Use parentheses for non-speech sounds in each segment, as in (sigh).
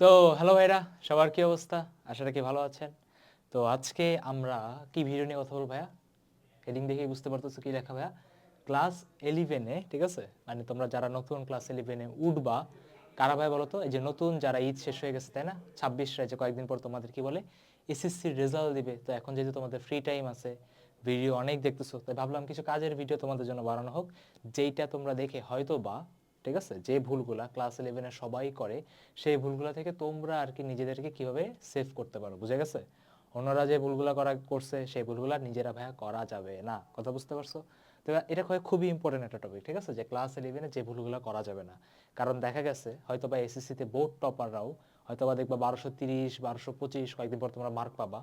তো হ্যালো ভাইরা, সবার কি অবস্থা? আশা রাখি ভালো আছেন। তো আজকে আমরা কি ভিডিও নিয়ে কথা বলব ভাইয়া? হেডিং দেখেই বুঝতে পারতেছো কি লেখা ভাইয়া? ক্লাস ইলেভেনে ঠিক আছে? মানে তোমরা যারা নতুন ক্লাস ইলেভেনে উঠবা, কারা ভাই বলো তো এই যে নতুন যারা ঈদ শেষ হয়ে গেছে, তাই না? ছাব্বিশ যে কয়েকদিন পর তোমাদের কি বলে? এসএসসির রেজাল্ট দিবে। তো এখন যেহেতু তোমাদের ফ্রি টাইম আছে ভিডিও অনেক দেখতেছো, তাই ভাবলাম কিছু কাজের ভিডিও তোমাদের জন্য বানানো হোক, যেইটা তোমরা দেখে হয়তো বা ঠিক আছে? যে ভুলগুলা ক্লাস ইলেভেনে সবাই করে, সেই ভুলগুলা থেকে তোমরা আর কি নিজেদেরকে কীভাবে সেভ করতে পারো, বুঝে গেছে? অন্যরা যে ভুলগুলা করা করছে, সেই ভুলগুলা নিজেরা ভাইয়া করা যাবে না। কথা বুঝতে পারছ? তো এটা হয় খুবই ইম্পর্টেন্ট একটা টপিক ঠিক আছে? যে ক্লাস ইলেভেনে যে ভুলগুলো করা যাবে না। কারণ দেখা গেছে হয়তো বা এসএসসিতে বোর্ড টপাররাও হয়তো বা দেখবা বারোশো তিরিশ, বারোশো পঁচিশ কয়েকদিন পর তোমরা মার্ক পাবা।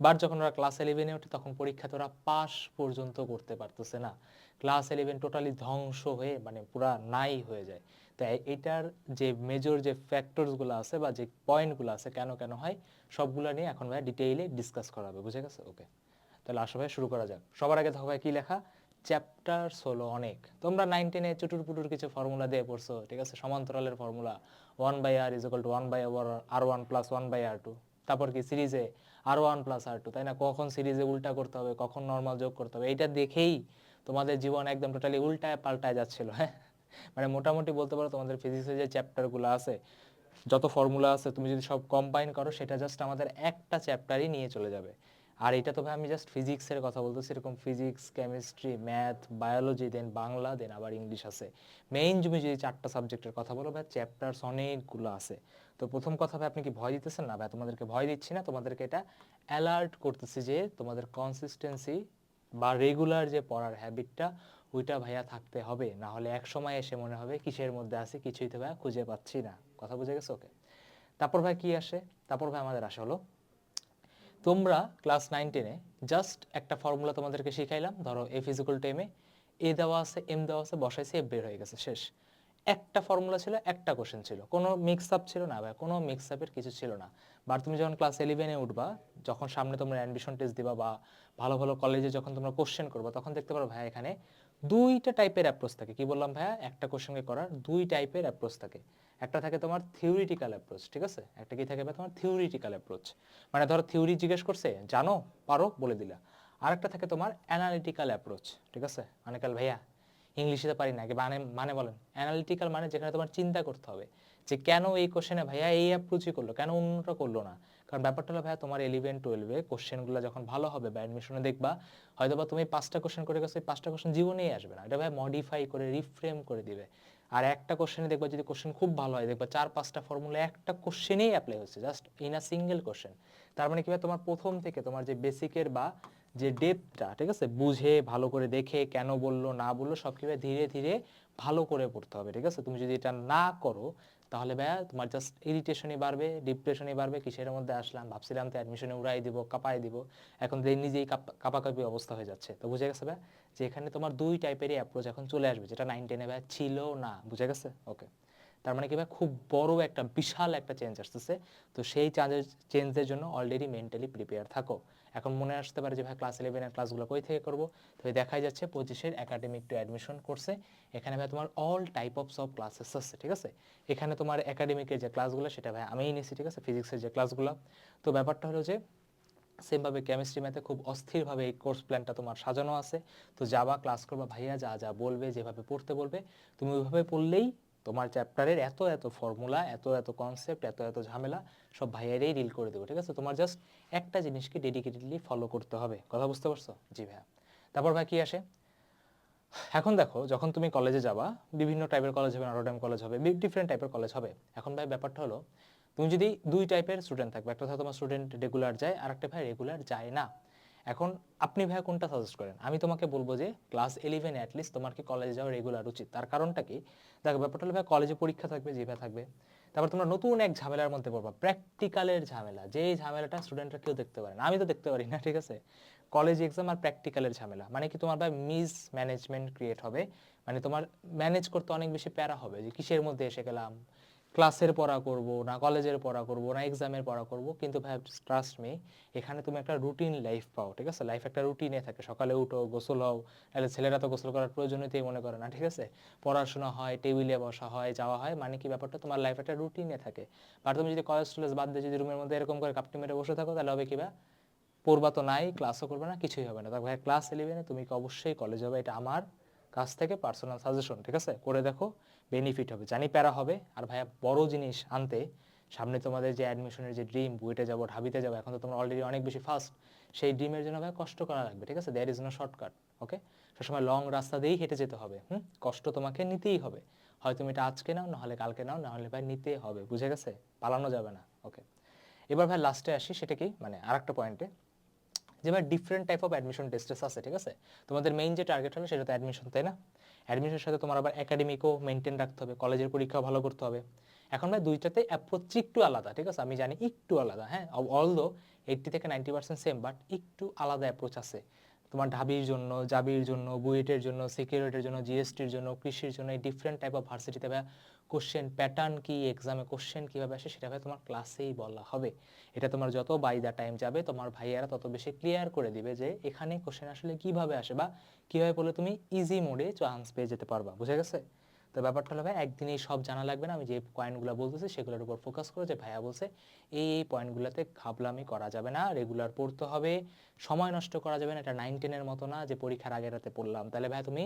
বাট যখন ওরা ক্লাস ইলেভেনে ওঠে, তখন পরীক্ষাতে ওরা পাস পর্যন্ত করতে পারতেছে না। ক্লাস ইলেভেন টোটালি ধ্বংস হয়ে মানে পুরা নাই হয়ে যায়। তাই এটার যে মেজর যে ফ্যাক্টরসগুলো আছে বা যে পয়েন্টগুলো আছে, কেন কেন হয়, সবগুলো নিয়ে এখন ভাই ডিটেইলে ডিসকাস করা হবে, বুঝে গেছে? ওকে তাহলে আসো ভাই শুরু করা যাক। সবার আগে দেখো ভাই কি লেখা? চ্যাপ্টার্স হলো অনেক। তোমরা নাইন টেনে চুটুর পুটুর কিছু ফর্মুলা দিয়ে পড়ছো, ঠিক আছে? সমান্তরালের formula one by R is one by R one plus one by R two তারপর কি? সিরিজে R one plus R two তাই না? কখন সিরিজে উল্টা করতে হবে, কখন নর্মাল যোগ করতে হবে, এইটা দেখেই তোমাদের জীবন একদম টোটালি উল্টায় পাল্টায় যাচ্ছিল হ্যাঁ? মানে মোটামুটি বলতে পারো তোমাদের ফিজিক্সের যে চ্যাপ্টারগুলো আছে, যত ফর্মুলা আছে, তুমি যদি সব কম্বাইন করো, সেটা জাস্ট আমাদের একটা চ্যাপ্টারই নিয়ে চলে যাবে। আর এটা তো ভাই আমি জাস্ট ফিজিক্সের কথা বলতেছি, এরকম physics chemistry math biology then Bangla then আবার ইংলিশ আছে। মেইন তুমি যদি চারটা সাবজেক্টের কথা বলো, ভাই চ্যাপ্টার্স অনেকগুলো আছে। তো প্রথম কথা আপনি কি ভয় দিতেছেন? না ভাই, তোমাদেরকে ভয় দিচ্ছি না। তোমাদেরকে এটা অ্যালার্ট করতেছি যে তোমাদের কনসিস্টেন্সি বা রেগুলার যে পড়ার হ্যাবিটটা ওইটা ভাইয়া থাকতে হবে। না হলে এক সময় এসে মনে হবে কিসের মধ্যে আছে, কিছুই তো ভাইয়া খুঁজে পাচ্ছি না। কথা বুঝে গেছে? ওকে। তারপর ভাই কি আসে? তারপর ভাই আমাদের আসে হলো, তোমরা ক্লাস নাইন টেনে জাস্ট একটা ফর্মুলা তোমাদেরকে শিখাইলাম। ধরো এ ফিজিক্যাল টেমে এ দেওয়া আছে এম দেওয়া আছে, বসাইছে এফ বের হয়ে গেছে, শেষ। একটা ফর্মুলা ছিল, একটা কোশ্চেন ছিল। কোনো মিক্স আপ ছিল না ভাই, কোনো মিক্স আপের কিছু ছিল না। বাট তুমি যখন ক্লাস ইলেভেনে উঠবা, যখন সামনে তোমরা অ্যাডমিশন টেস্ট দিবা বা ভালো ভালো কলেজে যখন তোমরা কোশ্চেন করবা, তখন দেখতে পারো ভাই এখানে দুইটা টাইপের অ্যাপ্রোচ থাকে। কি বললাম ভাইয়া? একটা কোশ্চেনকে করার দুই টাইপের অ্যাপ্রোচ থাকে। একটা থাকে তোমার থিওরিটিক্যাল অ্যাপ্রোচ ঠিক আছে? একটা কি থাকে ভাই? তোমার থিওরিটিক্যাল অ্যাপ্রোচ মানে ধরো থিওরি জিজ্ঞেস করছে, জানো? পারো? বলে দিলা। আর একটা থাকে তোমার অ্যানালিটিক্যাল অ্যাপ্রোচ ঠিক আছে? অনেকাল ভাইয়া ইংলিশে পারি না মানে মানে বলেন অ্যানালিটিক্যাল মানে যেখানে তোমার চিন্তা করতে হবে যে কেন এই কোশ্চেনে ভাইয়া এই অ্যাপ্রোচই করল, কেন অন্যটা করল না? কারণ ব্যাপারটা হলো ভাইয়া তোমার ইলেভেন টুয়েলভে কোশ্চেনগুলো যখন ভালো হবে বা অ্যাডমিশনে দেখবা হয়তো বা তুমি পাঁচটা কোশ্চেন করে গেছো পাঁচটা কোশ্চেন জীবনেই আসবে না। এটা ভাই মডিফাই করে রিফ্রেম করে দিবে। আর একটা কোশ্চেনে দেখবা যদি কোশ্চেন খুব ভালো হয়, দেখবা চার, পাঁচটা ফর্মুলা একটা কোশ্চেনেই অ্যাপ্লাই হচ্ছে just in a single question তার মানে কি ভাই তোমার প্রথম থেকে তোমার যে বেসিকের বা যে ডেপটা ঠিক আছে? বুঝে, ভালো করে দেখে, কেন বলল, না বলল, সব কীভাবে ধীরে ধীরে ভালো করে পড়তে হবে, ঠিক আছে? তুমি যদি এটা না করো, তাহলে ভাইয়া তোমার জাস্ট ইরিটেশনই বাড়বে ডিপ্রেশনই বাড়বে, কিসের মধ্যে আসলাম, ভাবছিলাম তো অ্যাডমিশনে উড়াই দিব, কাপাই দিব, এখন দেখি নিজেই কাপ- কাপাকাপি অবস্থা হয়ে যাচ্ছে। তো বুঝে গেছে ভাই যে এখানে তোমার দুই টাইপেরই অ্যাপ্রোচ এখন চলে আসবে, যেটা নাইন টেনে ভাই ছিল না, বুঝে গেছে? ওকে তার মানে কি ভাই খুব বড় একটা, বিশাল একটা চেঞ্জ আসতেছে। তো সেই চেঞ্জের চেঞ্জের জন্য অলরেডি মেন্টালি প্রিপেয়ার থাকো। এখন মনে আসতে পারে যে, ভাই ক্লাস ইলেভেনের ক্লাসগুলো কই থেকে করব? তো দেখাই যাচ্ছে, পঁচিশের একাডেমিক টু অ্যাডমিশন কোর্সে এখানে, ভাই, তোমার অল টাইপ অফ সব ক্লাসেস আছে, ঠিক আছে? এখানে তোমার একাডেমিকের যে ক্লাসগুলো সেটা, ভাই, আমিই নিয়েছি, ঠিক আছে? ফিজিক্সের যে ক্লাসগুলো তো ব্যাপারটা হলো যে সেমভাবে কেমিস্ট্রি ম্যাথে খুব অস্থিরভাবে এই কোর্স প্ল্যানটা তোমার সাজানো আছে। তো যাবা ক্লাস করবা, ভাইয়া যা যা বলবে, যেভাবে পড়তে বলবে, তুমি ওইভাবে পড়লেই তোমার চ্যাপ্টারের এত এত ফর্মুলা, এত এত কনসেপ্ট এত এত ঝামেলা, সব ভাইয়ারেই ডিল করে দেবো, ঠিক আছে? তোমার জাস্ট একটা জিনিসকে ডেডিকেটেডলি ফলো করতে হবে। কথা বুঝতে পারছ? জি ভাইয়া। তারপর ভাই কী আসে? এখন দেখো, যখন তুমি কলেজে যাবা, বিভিন্ন টাইপের কলেজ হবে নরোডাম কলেজ হবে ডিফারেন্ট টাইপের কলেজ হবে। এখন ভাই ব্যাপারটা হলো, তুমি যদি দুই টাইপের স্টুডেন্ট থাকবে, একটা তোমার স্টুডেন্ট রেগুলার যায় আর একটা ভাই রেগুলার যায় না। এখন আপনি ভাই কোনটা সাজেস্ট করেন? আমি তোমাকে বলব যে ক্লাস ইলেভেন অ্যাটলিস্ট তোমার কি কলেজে যাওয়া রেগুলার উচিত। তার কারণটা কি? দেখো, ব্যাপারটা হলো ভাই কলেজে পরীক্ষা থাকবে, যে ভাই থাকবে। তারপর তোমরা নতুন এক ঝামেলার মধ্যে পড়বা। প্র্যাকটিক্যালের ঝামেলা। যে ঝামেলাটা স্টুডেন্টরা কেউ দেখতে পারে না। আমি তো দেখতে পারি না, (laughs) ঠিক আছে? কলেজ এক্সাম আর প্র্যাকটিক্যালের ঝামেলা। মানে কি তোমার ভাই মিস ম্যানেজমেন্ট ক্রিয়েট হবে? মানে তোমার ম্যানেজ করতে অনেক বেশি প্যারা হবে। যে কিসের মধ্যে এসে গেলাম? ক্লাসের পড়া করব, না কলেজের পড়া করব, না এক্সামের পড়া করব, কিন্তু ভাই ট্রাস্ট মি এখানে তুমি একটা রুটিন লাইফ পাও, ঠিক আছে? লাইফ একটা রুটিনে থাকে। সকালে উঠো, গোসল হও তাহলে ছেলেরা তো গোসল করার প্রয়োজনীয়তাই মনে করে না, ঠিক আছে? পড়াশোনা হয় টেবিলে বসা হয়, যাওয়া হয় মানে কি ব্যাপারটা? তোমার লাইফ একটা রুটিনে থাকে। আর তুমি যদি কলেজ টলেজ বাদ দিয়ে যদি রুমের মধ্যে এরকম করে কাপটি মেরে বসে থাকো, তাহলে হবে কি বা পড়বা তো নাই ক্লাসও করবে না, কিছুই হবে না। তার ভাই ক্লাস ইলেভেনে তুমি অবশ্যই কলেজ হবে এটা আমার কাছ থেকে পার্সোনাল সাজেশন ঠিক আছে? করে দেখো। বেনিফিট হবে। জানি প্যারা হবে। আর ভাইয়া, বড় জিনিস আনতে, সামনে তোমাদের যে অ্যাডমিশনের যে ড্রিম বুয়েটে যাব, ঢাবিতে যাব, এখন তো তোমরা অলরেডি অনেক বেশি ফাস্ট সেই ড্রিমের জন্য ভাই কষ্ট করা লাগবে, ঠিক আছে? There is no shortcut okay সবসময় লং রাস্তা দিয়েই হেঁটে যেতে হবে, হুম? কষ্ট তোমাকে নিতেই হবে। হয় তুমি এটা আজকে নাও, নাহলে কালকে নাও, নাহলে ভাই নিতে হবে, বুঝে গেছে? পালানো যাবে না ওকে এবার ভাই লাস্টে আসি, সেটা কি? মানে আরেকটা পয়েন্টে যেবার different type of admission tests আছে, ঠিক আছে? তোমাদের মেইন যে টার্গেট হলো সেটা তো অ্যাডমিশন তাই না? অ্যাডমিশনের সাথে তোমার আবার একাডেমিকও মেনটেন রাখতে হবে কলেজের পরীক্ষা ভালো করতে হবে। এখন ভাই দুইটাতে অ্যাপ্রোচ একটু আলাদা, ঠিক আছে? আমি জানি একটু আলাদা হ্যাঁ? অলদো এইট্টি থেকে নাইনটি পার্সেন্ট সেম বাট একটু আলাদা অ্যাপ্রোচ আছে। তোমার ঢাবির জন্য, জাবির জন্য, বুয়েটের জন্য সিকিউরিটির জন্য জিএসটির জন্য, কৃষির জন্য, এই ডিফারেন্ট টাইপ অফ ভার্সিটিতে কোশ্চেন প্যাটার্ন কি এক্সামে কোশ্চেন কীভাবে আসে সেটা ভাই তোমার ক্লাসেই বলা হবে। এটা তোমার যত বাই দা টাইম যাবে, তোমার ভাইয়ারা তত বেশি ক্লিয়ার করে দিবে যে এখানে কোশ্চেন আসলে কীভাবে আসে বা কীভাবে বলে তুমি ইজি মোডে চান্স পেয়ে যেতে পারবা, বুঝে গেছে? তো ব্যাপারটা হলো ভাই, একদিনেই সব জানা লাগবে না, আমি যে পয়েন্টগুলো বলতেছি সেগুলোর উপর ফোকাস করে যে ভাইয়া বলছে, এই এই পয়েন্টগুলোতে ঘাবলামি করা যাবে না রেগুলার পড়তে হবে, সময় নষ্ট করা যাবে না, এটা নাইন টেনের মতো না যে পরীক্ষার আগের রাতে পড়লাম। তাহলে ভাই তুমি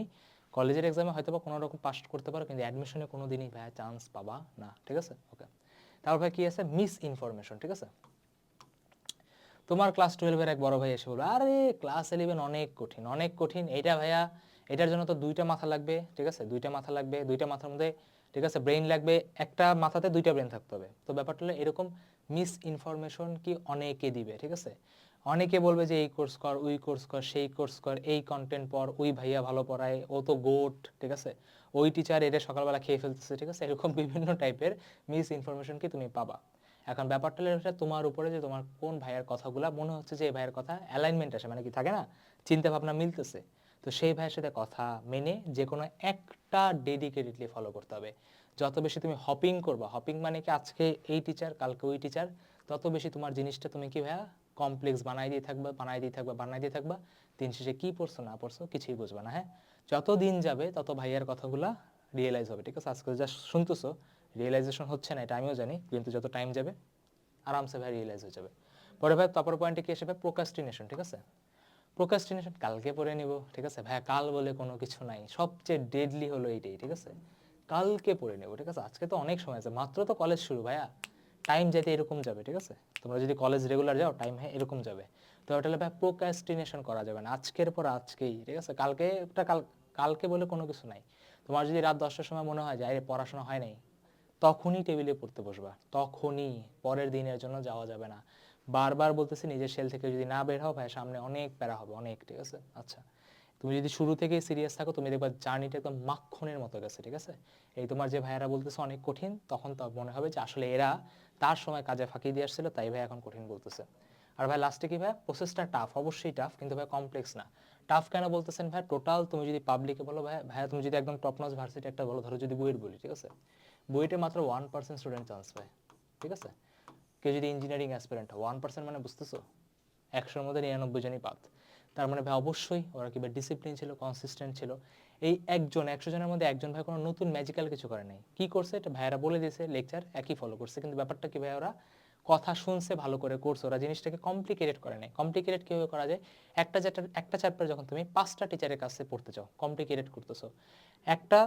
কলেজের এক্সামে হয়তো বা কোনো রকম পাস করতে পারো, কিন্তু অ্যাডমিশনে কোনো দিনই ভাই চান্স পাবা না, ঠিক আছে? ওকে তারপর ভাই কি আছে? মিস ইনফরমেশন ঠিক আছে? তোমার ক্লাস টুয়েলভের এক বড় ভাই এসে বলবে আরে ক্লাস ইলেভেন অনেক কঠিন অনেক কঠিন। এইটা ভাইয়া, এটার জন্য তো দুইটা মাথা লাগবে, ঠিক আছে? দুইটা মাথা লাগবে, দুইটা মাথার মধ্যে, ঠিক আছে? ব্রেন লাগবে, একটা মাথাতে দুইটা ব্রেন থাকতে হবে। তো ব্যাপারটা হলো এরকম মিস ইনফরমেশন কি অনেকে দিবে, ঠিক আছে? অনেকে বলবে যে, এই কোর্স কর, ওই কোর্স কর, সেই কোর্স কর, এই কন্টেন্ট পর ওই ভাইয়া ভালো পড়ায়, ও তো গোট ঠিক আছে? ওই টিচার এটা সকালবেলা খেয়ে ফেলতেছে, ঠিক আছে? এরকম বিভিন্ন টাইপের মিস ইনফরমেশন কি তুমি পাবা। এখন ব্যাপারটা তোমার উপরে যে, তোমার কোন ভাইয়ের কথাগুলো, মনে হচ্ছে যে, এই ভাইয়ের কথা অ্যালাইনমেন্ট আসে মানে কি থাকে না? চিন্তা ভাবনা মিলতেছে। তো সেই ভাইয়ের সাথে কথা মেনে যে কোনো একটা ডেডিকেটেডলি ফলো করতে হবে। যত বেশি তুমি হপিং করবা হপিং মানে কি আজকে এই টিচার কালকে ওই টিচার তত বেশি তোমার জিনিসটা তুমি কি ভাইয়া কমপ্লেক্স বানাই দিয়ে থাকবা, বানাই দিয়ে থাকবা, বানাই দিয়ে থাকবা, দিন শেষে কী পড়ছো, না পড়ছো, কিছুই বুঝবে না হ্যাঁ? যত দিন যাবে, তত ভাইয়ার কথাগুলা রিয়েলাইজ হবে, ঠিক আছে? আজকে যা শুনতেছো রিয়েলাইজেশন হচ্ছে না, এটা আমিও জানি, কিন্তু যত টাইম যাবে, আরামসে ভাই রিয়েলাইজ হয়ে যাবে। পরে ভাই, তারপর পয়েন্টে কি আসবে প্রোকাস্টিনেশন ঠিক আছে? প্রোকাস্টিনেশন কালকে পরে নিব, ঠিক আছে? ভাইয়া কাল বলে কোনো কিছু নাই, সবচেয়ে ডেডলি হলো এইটাই, ঠিক আছে? কালকে পড়ে নেব, ঠিক আছে? আজকে তো অনেক সময় আছে, মাত্র তো কলেজ শুরু ভাইয়া। টাইম যেতে এরকম যাবে, ঠিক আছে? তোমরা যদি কলেজ রেগুলার যাও টাইম হ্যাঁ এরকম যাবে। তো ওটা ভাই প্রোকাস্টিনেশন করা যাবে না। আজকের পর আজকেই, ঠিক আছে? কালকে একটা কাল, কালকে বলে কোনো কিছু নাই। তোমার যদি রাত দশটার সময় মনে হয় যে, আরে, পড়াশোনা হয় নাই, তখনই টেবিলে পড়তে বসবা। তখনই, পরের দিনের জন্য যাওয়া যাবে না। বারবার বলতেছি, নিজের সেল থেকে যদি না বের হও, ভাই, সামনে অনেক প্যারা হবে, অনেক, ঠিক আছে? আচ্ছা। তুমি যদি শুরু থেকে সিরিয়াস থাকো, তুমি দেখবা জার্নিটা একদম মাখনের মতো গেছে, ঠিক আছে? এই তোমার যে ভাইয়েরা বলতেছে অনেক কঠিন, তখন তো মনে হবে যে আসলে এরা তার সময় কাজে ফাঁকি দিয়ে আসছিল, তাই ভাই এখন কঠিন বলতেছে। আর ভাই লাস্টে কি ভাই প্রসেসটা টাফ অবশ্যই টাফ কিন্তু ভাই কমপ্লেক্স না। টাফ কেন বলতেছেন ভাই টোটাল তুমি যদি পাবলিকে বলো ভাই ভাইয়া তুমি যদি একদম টপ ভার্সিটি একটা বলো, ধরো যদি বুয়েট বলি, ঠিক আছে? বুয়েটে মাত্র ওয়ান পার্সেন্ট স্টুডেন্ট চান্স পায় ঠিক আছে? কেউ যদি ইঞ্জিনিয়ারিং অ্যাসপিরেন্ট হয় ওয়ান পার্সেন্ট মানে বুঝতেছো? একশোর মধ্যে নিরানব্বই জনই পাত তার মানে ভাই অবশ্যই ওরা কিংবা ডিসিপ্লিন ছিল কনসিস্টেন্ট ছিল। এই একজন, একশো জনের মধ্যে একজন ভাই কোনো নতুন ম্যাজিক্যাল কিছু করে নাই। কি করছে? এটা ভাইয়েরা বলে দিয়েছে লেকচার একই ফলো করছে। কিন্তু ব্যাপারটা কি ভাই, ওরা কথা শুনছে, ভালো করে করছে। ওরা জিনিসটাকে কমপ্লিকেটেড করে নাই। কমপ্লিকেটেড কীভাবে করা যায়? একটা চ্যাপ্টার একটা চ্যাপ্টার যখন তুমি পাঁচটা টিচারের কাছে পড়তে চাও কমপ্লিকেটেড করতেছো। একটা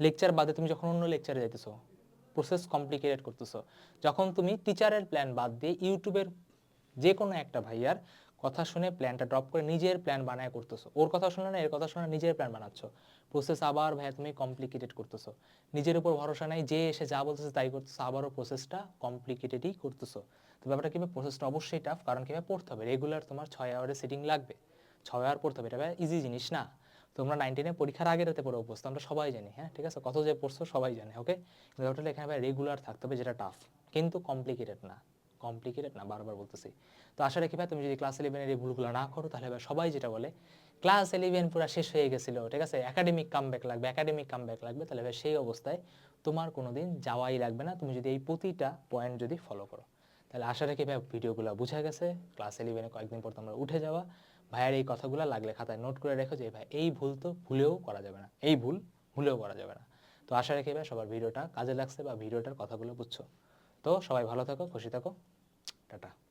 লেকচার বাদে তুমি যখন অন্য লেকচারে যাইতেছো প্রসেস কমপ্লিকেটেড করতেছো। যখন তুমি টিচারের প্ল্যান বাদ দিয়ে ইউটিউবের যে কোনো একটা ভাইয়ার কথা শুনে প্ল্যানটা ড্রপ করে নিজের প্ল্যান বানায় করতেছো। ওর কথা শুনে না, এর কথা শুনে নিজের প্ল্যান বানাচ্ছ। প্রসেস আবার ভাইয়া তুমি কমপ্লিকেটেড করতেছো। নিজের উপর ভরসা নাই, যে এসে যা বলতেছে তাই করতেছো, আবারও প্রসেসটা কমপ্লিকেটেডই করতেছো। তো ব্যাপারটা কীভাবে প্রসেসটা অবশ্যই টাফ কারণ কীভাবে পড়তে হবে। রেগুলার তোমার ছয় আওয়ারের সিটিং লাগবে। ছয় আওয়ার পড়তে হবে, এটা ইজি জিনিস না। তোমরা নাইনটিনে পরীক্ষার আগে রাতে পড়ে অভ্যস্ত, আমরা সবাই জানি হ্যাঁ ঠিক আছে? কত যে পড়ছো সবাই জানে ওকে ব্যাপারটা এখানে ভাই রেগুলার থাকতে হবে, যেটা টাফ কিন্তু কমপ্লিকেটেড না। কমপ্লিকেটেড না, বারবার বলতেছি। তো আশা রাখি ভাই, তুমি যদি ক্লাস ইলেভেনের এই ভুলগুলো না করো, তাহলে ভাই সবাই যেটা বলে ক্লাস ইলেভেন পুরো শেষ হয়ে গেছিল, ঠিক আছে? একাডেমিক কামব্যাক লাগবে একাডেমিক কামব্যাক লাগবে, তাহলে ভাই সেই অবস্থায় তোমার কোনোদিন যাওয়াই লাগবে না। তুমি যদি এই প্রতিটা পয়েন্ট যদি ফলো করো, তাহলে আশা রাখি ভাই ভিডিওগুলো বুঝা গেছে ক্লাস ইলেভেনে কয়েকদিন পর তোমরা উঠে যাওয়া। ভাইয়ের এই কথাগুলো লাগলে খাতায় নোট করে রেখো যে, ভাই, এই ভুল তো ভুলেও করা যাবে না, এই ভুল ভুলেও করা যাবে না। তো আশা রাখি ভাই সবার ভিডিওটা কাজে লাগছে বা ভিডিওটার কথাগুলো বুঝছ। তো সবাই ভালো থাকো, খুশি থাকো। 拜拜。